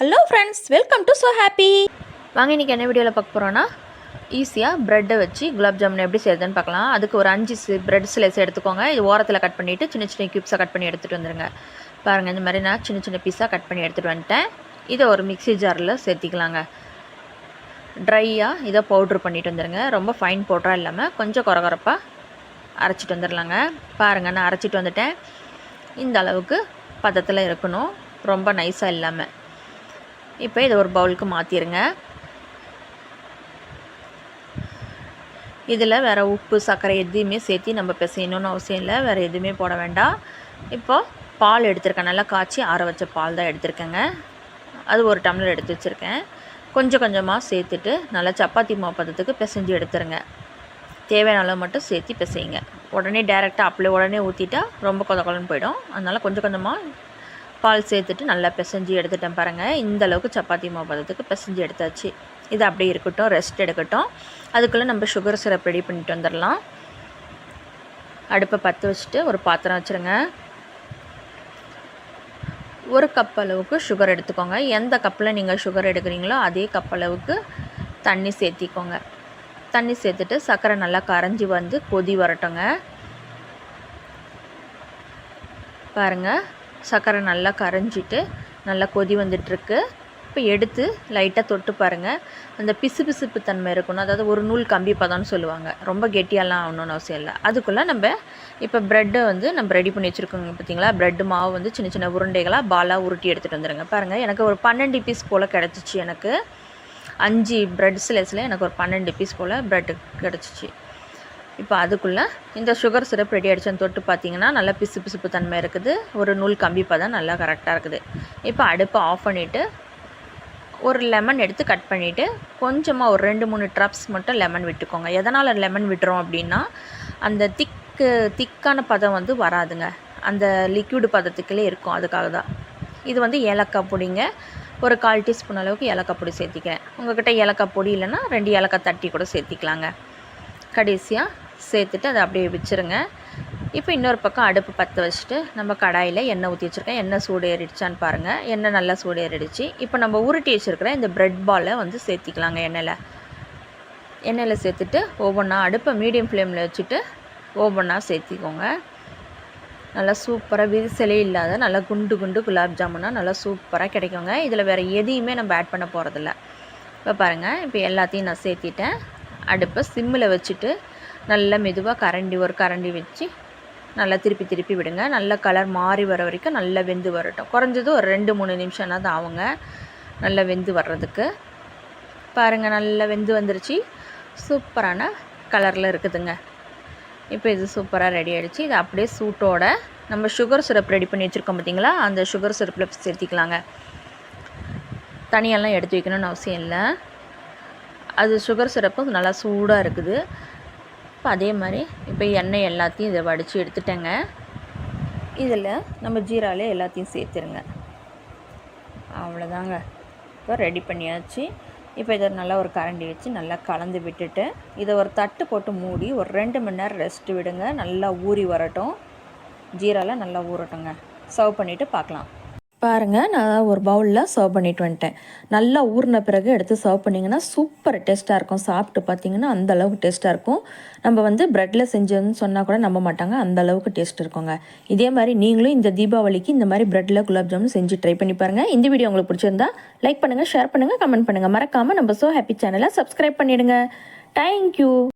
Hello friends welcome to so happy வாங்க இன்றைக்கி என்ன வீடியோவில் பார்க்க போகிறோன்னா ஈஸியாக ப்ரெட்டை வச்சு குலாப் ஜாமுன் எப்படி செய்யுதுன்னு பார்க்கலாம். அதுக்கு ஒரு அஞ்சு ப்ரெட் ஸ்லைஸ் எடுத்துக்கோங்க. இது ஓரத்தில் கட் பண்ணிவிட்டு சின்ன சின்ன க்யூப்ஸாக கட் பண்ணி எடுத்துகிட்டு வந்துடுங்க பாருங்கள் இந்த மாதிரி நான் சின்ன சின்ன பீஸாக கட் பண்ணி எடுத்துகிட்டு வந்துட்டேன். இதை ஒரு மிக்ஸி ஜாரில் சேர்த்திக்கலாங்க. ட்ரையாக இதை பவுட்ரு பண்ணிட்டு வந்துடுங்க ரொம்ப ஃபைன் பவுட்ராக இல்லாமல் கொஞ்சம் குறகுறப்பாக அரைச்சிட்டு வந்துடலாங்க பாருங்கள் நான் அரைச்சிட்டு வந்துட்டேன். இந்த அளவுக்கு பதத்தில் இருக்கணும். ரொம்ப நைஸாக இல்லாமல் இப்போ இதை ஒரு பவுலுக்கு மாற்றிடுங்க இதில் வேறு உப்பு சர்க்கரை எதுவுமே சேர்த்து நம்ம பிசையணும்னு அவசியம் இல்லை. வேறு எதுவுமே போட வேண்டாம். இப்போது பால் எடுத்திருக்கேன். நல்லா காய்ச்சி ஆற வச்ச பால் தான் எடுத்திருக்கேங்க. அது ஒரு டம்ளர் எடுத்து வச்சுருக்கேன். கொஞ்சம் கொஞ்சமாக சேர்த்துட்டு நல்லா சப்பாத்தி மாப்பதத்துக்கு பிசைஞ்சு எடுத்துருங்க. தேவையான அளவு மட்டும் சேர்த்து பிசையுங்க. உடனே டேரெக்டாக அப்படியே உடனே ஊற்றிட்டா ரொம்ப கொத கொலன்னு போயிடும். அதனால் கொஞ்சம் கொஞ்சமாக பால் சேர்த்துட்டு நல்லா பிசைஞ்சு எடுத்துட்டேன் பாருங்கள் இந்த அளவுக்கு சப்பாத்தி மாவு பதத்துக்கு பிசைஞ்சு எடுத்தாச்சு. இது அப்படியே இருக்கட்டும் ரெஸ்ட் எடுக்கட்டும். அதுக்குள்ளே நம்ம சுகர் சிரப் ரெடி பண்ணிட்டு வந்துடலாம். அடுப்பை பற்ற வச்சுட்டு ஒரு பாத்திரம் வச்சுருங்க. ஒரு கப் அளவுக்கு சுகர் எடுத்துக்கோங்க. எந்த கப்பில் நீங்கள் சுகர் எடுக்கிறீங்களோ அதே கப் அளவுக்கு தண்ணி சேர்த்திக்கோங்க. தண்ணி சேர்த்துட்டு சர்க்கரை நல்லா கரைஞ்சி வந்து கொதி வரட்டுங்க. பாருங்கள் சர்க்கரை நல்லா கரைஞ்சிட்டு நல்லா கொதி வந்துட்டுருக்கு. இப்போ எடுத்து லைட்டாக தொட்டு பாருங்கள் அந்த பிசு பிசுப்பு தன்மை இருக்கணும். அதாவது ஒரு நூல் கம்பி பதம்னு சொல்லுவாங்க. ரொம்ப கெட்டியாலாம் ஆகணும்னு அவசியம் இல்லை. அதுக்குள்ளே நம்ம இப்போ ப்ரெட்டை வந்து நம்ம ரெடி பண்ணி வச்சுருக்கோங்க பார்த்தீங்களா? ப்ரெட்டு மாவு வந்து சின்ன சின்ன உருண்டைகளாக பாலாக உருட்டி எடுத்துகிட்டு வந்துடுங்க பாருங்கள் எனக்கு ஒரு பன்னெண்டு பீஸ் போல் கிடச்சிச்சு எனக்கு. அஞ்சு ப்ரெட் ஸ்லைஸில் எனக்கு ஒரு பன்னெண்டு பீஸ் போல் ப்ரெட்டு கிடச்சிச்சு. இப்போ அதுக்குள்ளே இந்த சுகர் சிரப் ரெடி ஆகிடுச்சுன்னு தொட்டு பார்த்தீங்கன்னா நல்லா பிசு பிசுப்பு தன்மை இருக்குது. ஒரு நூல் கம்பி பதம் நல்லா கரெக்டாக இருக்குது. இப்போ அடுப்பை ஆஃப் பண்ணிவிட்டு ஒரு லெமன் எடுத்து கட் பண்ணிவிட்டு கொஞ்சமாக ஒரு ரெண்டு மூணு ட்ராப்ஸ் மட்டும் லெமன் விட்டுக்கோங்க. எதனால் லெமன் விட்டுறோம் அப்படின்னா அந்த திக்கு திக்கான பதம் வந்து வராதுங்க. அந்த லிக்யூடு பதத்துக்குள்ளே இருக்கும் அதுக்காக தான். இது வந்து ஏலக்காய் பொடிங்க. ஒரு கால் டீஸ்பூன் அளவுக்கு ஏலக்காய் பொடி சேர்த்திக்கிறேன். உங்கள்கிட்ட ஏலக்காய் பொடி இல்லைன்னா ரெண்டு ஏலக்காய் தட்டி கூட சேர்த்திக்கலாங்க. கடைசியாக சேர்த்துட்டு அதை அப்படியே வச்சுருங்க. இப்போ இன்னொரு பக்கம் அடுப்பு பற்ற வச்சுட்டு நம்ம கடாயில் எண்ணெய் ஊற்றி வச்சுருக்கேன். எண்ணெய் சூடு ஏறிடுச்சான்னு பாருங்கள் எண்ணெய் நல்லா சூடு ஏறிடுச்சு. இப்போ நம்ம உருட்டி வச்சுருக்கிற இந்த ப்ரெட் பாலை வந்து சேர்த்திக்கலாங்க எண்ணெயில். எண்ணெயில் சேர்த்துட்டு ஒவ்வொன்றா அடுப்பை மீடியம் ஃப்ளேமில் வச்சுட்டு ஒவ்வொன்றா சேர்த்திக்கோங்க. நல்லா சூப்பராக விரிசலே இல்லாத நல்லா குண்டு குண்டு குலாப் ஜாமுனாக நல்லா சூப்பராக கிடைக்குங்க. இதில் வேறு எதையுமே நம்ம ஆட் பண்ண போகிறதில்ல இப்போ பாருங்கள் இப்போ எல்லாத்தையும் நான் சேர்த்திட்டேன். அடுப்பை சிம்மில் வச்சுட்டு நல்லா மெதுவாக கரண்டி ஒரு கரண்டி வச்சு நல்லா திருப்பி திருப்பி விடுங்க. நல்ல கலர் மாறி வர வரைக்கும் நல்லா வெந்து வரட்டும். குறைஞ்சது ஒரு ரெண்டு மூணு நிமிஷம்னா தான் ஆகுங்க நல்லா வெந்து வர்றதுக்கு. பாருங்கள் நல்லா வெந்து வந்துருச்சு. சூப்பரான கலரில் இருக்குதுங்க. இப்போ இது சூப்பராக ரெடி ஆகிடுச்சு இது அப்படியே சூட்டோட நம்ம சுகர் சிரப் ரெடி பண்ணி வச்சுருக்கோம் பார்த்தீங்களா? அந்த சுகர் சிரப்பில் சேர்த்திக்கலாங்க. தனியெல்லாம் எடுத்து வைக்கணும்னு அவசியம் இல்லை. அது சுகர் சிரப்பு நல்லா சூடாக இருக்குது. இப்போ அதே மாதிரி இப்போ எண்ணெய் எல்லாத்தையும் இதை வடித்து எடுத்துட்டேங்க. இதில் நம்ம ஜீராலே எல்லாத்தையும் சேர்த்துருங்க. அவ்வளோதாங்க. இப்போ ரெடி பண்ணியாச்சு. இப்போ இதை நல்லா ஒரு கரண்டி வச்சு நல்லா கலந்து விட்டுட்டு இதை ஒரு தட்டு போட்டு மூடி ஒரு ரெண்டு மணி நேரம் ரெஸ்ட் விடுங்க. நல்லா ஊறி வரட்டும். ஜீராலாம் நல்லா ஊறட்டுங்க. சர்வ் பண்ணிவிட்டு பார்க்கலாம். பாருங்கள் நான் ஒரு பவுலில் சர்வ் பண்ணிட்டு வந்துட்டேன். நல்லா ஊறின பிறகு எடுத்து சர்வ் பண்ணிங்கன்னா சூப்பர் டேஸ்ட்டாக இருக்கும். சாப்பிட்டு பார்த்தீங்கன்னா அந்த அளவுக்கு டேஸ்ட்டாக இருக்கும். நம்ம வந்து ப்ரெட்டில் செஞ்சதுன்னு சொன்னால் கூட நம்ப மாட்டாங்க. அந்த அளவுக்கு டேஸ்ட் இருக்குங்க. இதே மாதிரி நீங்களும் இந்த தீபாவளிக்கு இந்த மாதிரி ப்ரெட்டில் குலாப் ஜாமுன் செஞ்சு ட்ரை பண்ணி பாருங்கள் இந்த வீடியோ உங்களுக்கு பிடிச்சிருந்தா லைக் பண்ணுங்கள் ஷேர் பண்ணுங்கள் கமெண்ட் பண்ணுங்கள் மறக்காமல் நம்ம ஸோ ஹாப்பி சேனலை சப்ஸ்கிரைப் பண்ணிவிடுங்க தேங்க்யூ